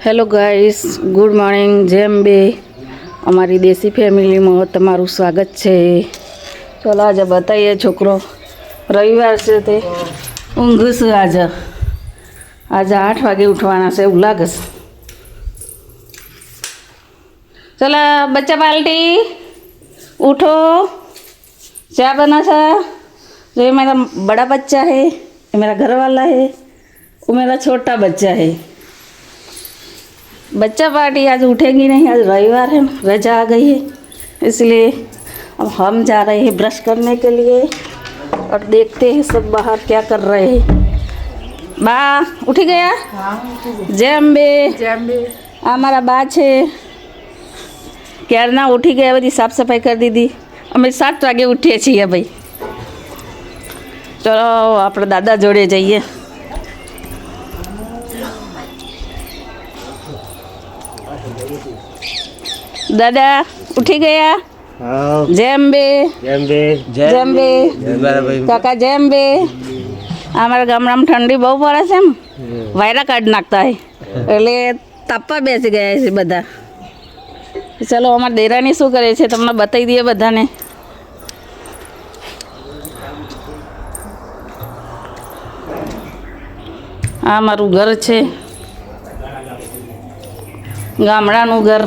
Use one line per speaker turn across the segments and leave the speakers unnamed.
Hello guys good morning જેમ બે અમારી દેશી ફેમિલીમાં તમારું સ્વાગત છે ચલો આજે બતાવીએ છોકરો રવિવાર છે તે ઊંઘ આજે આજે આઠ વાગે ઉઠવાના છે એવું લાગે છે ચલો બચ્ચા પાલટી ઉઠો ચા બના છે જો એ મારા બડા બચ્ચા હે એ મારા ઘરવાલા હે ઓ મારા છોટા બચ્ચા હે बच्चा पार्टी आज उठेंगी नहीं आज रविवार है रजा आ गई है इसलिए अब हम जा रहे हैं ब्रश करने के लिए और देखते हैं सब बाहर क्या कर रहे हैं બા ઉઠી ગયા જય અંબે આ મારા બા છે ક્યારના ઉઠી ગયા બધી સાફ સફાઈ કરી દીધી અમે સાત વાગે ઉઠીએ છીએ ભાઈ ચલો આપણે દાદા જોડે જઈએ દાદા ઉઠી ગયા?
હા.
જેમ બે.
જેમ બે.
જેમ બે. કાકા જેમ બે. અમારા ગામડામાં ઠંડી બહુ પડે છે ને વાયરા કાઢી નાખતા હોય એટલે તાપવા બેસી ગયા છે બધા. ચલો અમારા દેરાની શું કરે છે તમને બતાવી દઈએ બધાને. આ મારું ઘર છે. ગામડાનું ઘર.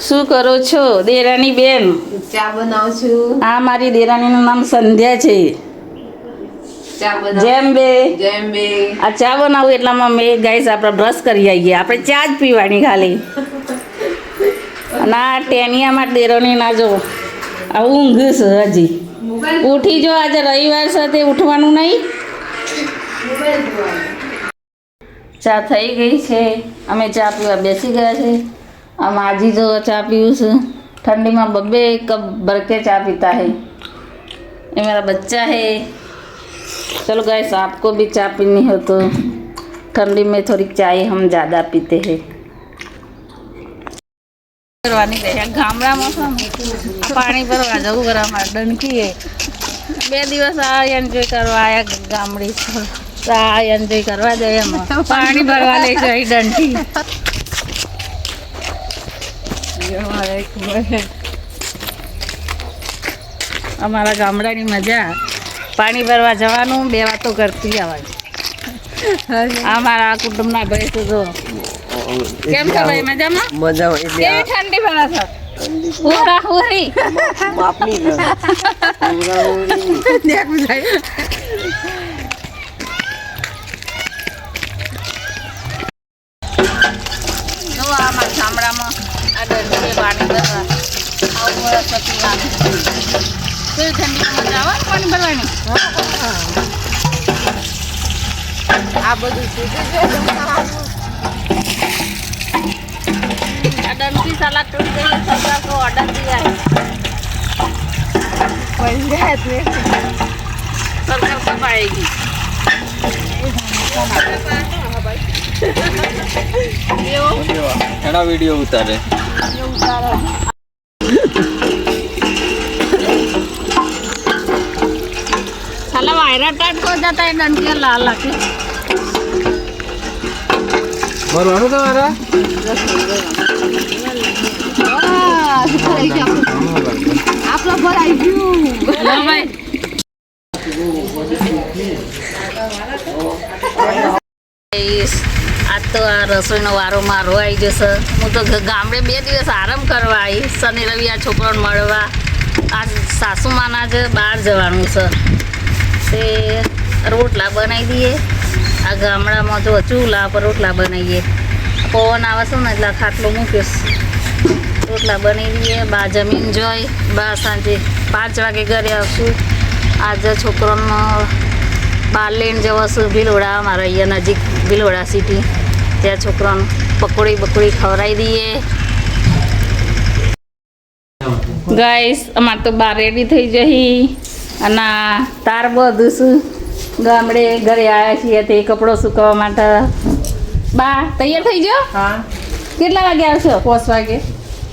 શું કરો છો દેરાની બેન?
ચા બનાવું છું.
આ મારી દેરાણીનું નામ સંધ્યા છે. જેમ બે.
જેમ બે.
આ ચા બનાવું એટલામાં મેં ગાઈસ આપણે બ્રશ કરી આવીએ આપણે ચા જ પીવાની ખાલી. અને આ ટેનિયામાં દેરોની ના જો. આ ઊંઘ છે હજી. ઉઠી જો આજે રવિવાર છે તે ઉઠવાનું નહીં ચા થઈ ગઈ છે અમે ચા પીવા બેસી ગયા છે આ માજી જો ચા પીવું છે ठंडी बब्बे कब भर के चाय पीता है ये मेरा बच्चा है चलो गैस आपको भी चाय पीनी हो तो ठंडी में थोड़ी चाय हम ज़्यादा पीते हैं કરવાની રહે ગામડામાં પાણી ભરવા જવું ઘરમાં ડંકી બે દિવસ આ એન્જોય કરવા આયા ગામડી આ એન્જોય કરવા જાય એમાં. પાણી ભરવા લઈ જાય ડંકી. અમારા ગામડાની મજા. પાણી ભરવા જવાનું, બે વાતો કરતી આવવાની. આ કુટુંબ કુટુંબના ભાઈ તો જો. કેમ છો ભાઈ મજામાં?
મજા
કેવી ઠંડી પડે છે? પૂરા પૂરી
માપની
જો આ ગામડામાં આ ડંડી પાણી ભરવા. આવું વરસ પીવાનું કેવી ઠંડીમાં મજા આવે પાણી ભરવાની?
આ બધું છે?
અડમથી સલાડ તૂટી ગઈ સલાડ તો
અડમથી પંજાબ ને
સરકાર કપાયેગી
ઘણા વીડિયો ઉતારે.
ઉતારે વાયરા ટાટ કો જતા એ દંડિયા લાલ લાગે.
ભરવાનું તમારે?
આ તો આ રસોઈનો વારો મારો આવી જશે હું તો ગામડે બે દિવસ આરામ કરવા આવી. શનિ રવિ આ છોકરાને મળવા. આ સાસુમાના જ બહાર જવાનું છે. તે રોટલા બનાવી દઈએ. આ ગામડામાં જો ચૂલા પર રોટલા બનાવીએ. પવન આવે છે ને એટલે ખાટલો મૂકીશ રોટલા બનાવી દઈએ, બા જમીન જોઈ, બા સાંજે પાંચ વાગે ઘરે આવશું. આજે છોકરાનો બાર લઈને જવાશું ભીલોડા અમારા અહીંયા નજીક ભીલોડા સિટી ત્યાં છોકરાને પકોડી બકોડી ખવડાવી દઈએ. ગાઈસ અમારે તો બાર રેડી થઈ જઈ. અને તાર બધું શું? ગામડે ઘરે આવ્યા છીએ તે કપડો સુકવવા માટે. બા તૈયાર થઈ ગયો?
હા.
કેટલા વાગે આવશો?
પાંચ વાગે.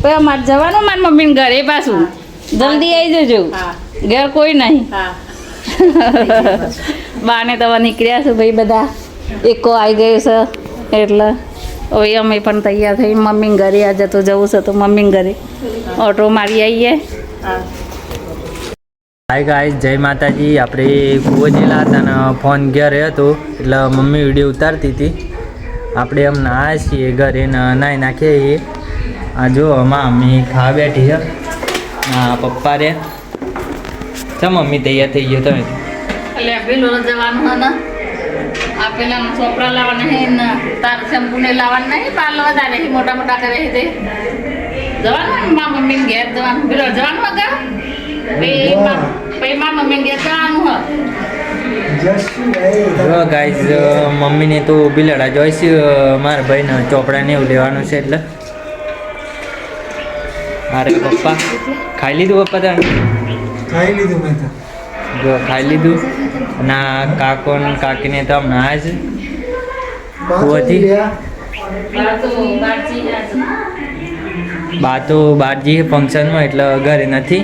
પછી અમારે જવાનું મારી મમ્મીને ઘરે પાછું. જલ્દી આવી જજો.
હા.
ઘેર કોઈ નહીં.
હા.
બાને તો હવે નીકળ્યા છો ભાઈ બધા. એકો આવી ગયો છે. એટલે હવે અમે પણ તૈયાર થઈ. મમ્મી ઘરે આજે તો જવું છે તો મમ્મી ઘરે. ઓટો મારી આવીએ
હા.
હાય ગાઈસ જય માતાજી. આપણે કૂવો જેલા હતા ને ફોન ઘરે હતો, એટલે મમ્મી વીડિયો ઉતારતી હતી. આપણે એમ ના છીએ ઘરે ને નાહી નાખીએ આ જો, આમાં મમ્મી ખાવા બેઠી છે. ના પપ્પા રે. ચા મમ્મી તૈયાર થઈ ગયો તમે?
આ મોટા મોટા કરે છે
જો ગાઈસ મમ્મીને તો બિલાડા જોઈશ મારા ભાઈને ચોપડા ને એવું લેવાનું છે એટલે. મારે પપ્પા ખાઈ લીધું પપ્પા તને?
ખાઈ લીધું મેં તો.
જો ખાઈ લીધું. ના કાકો ને કાકીને તો હમણાં
આજ
બા તો બારજી ફંક્શનમાં એટલે ઘરે નથી.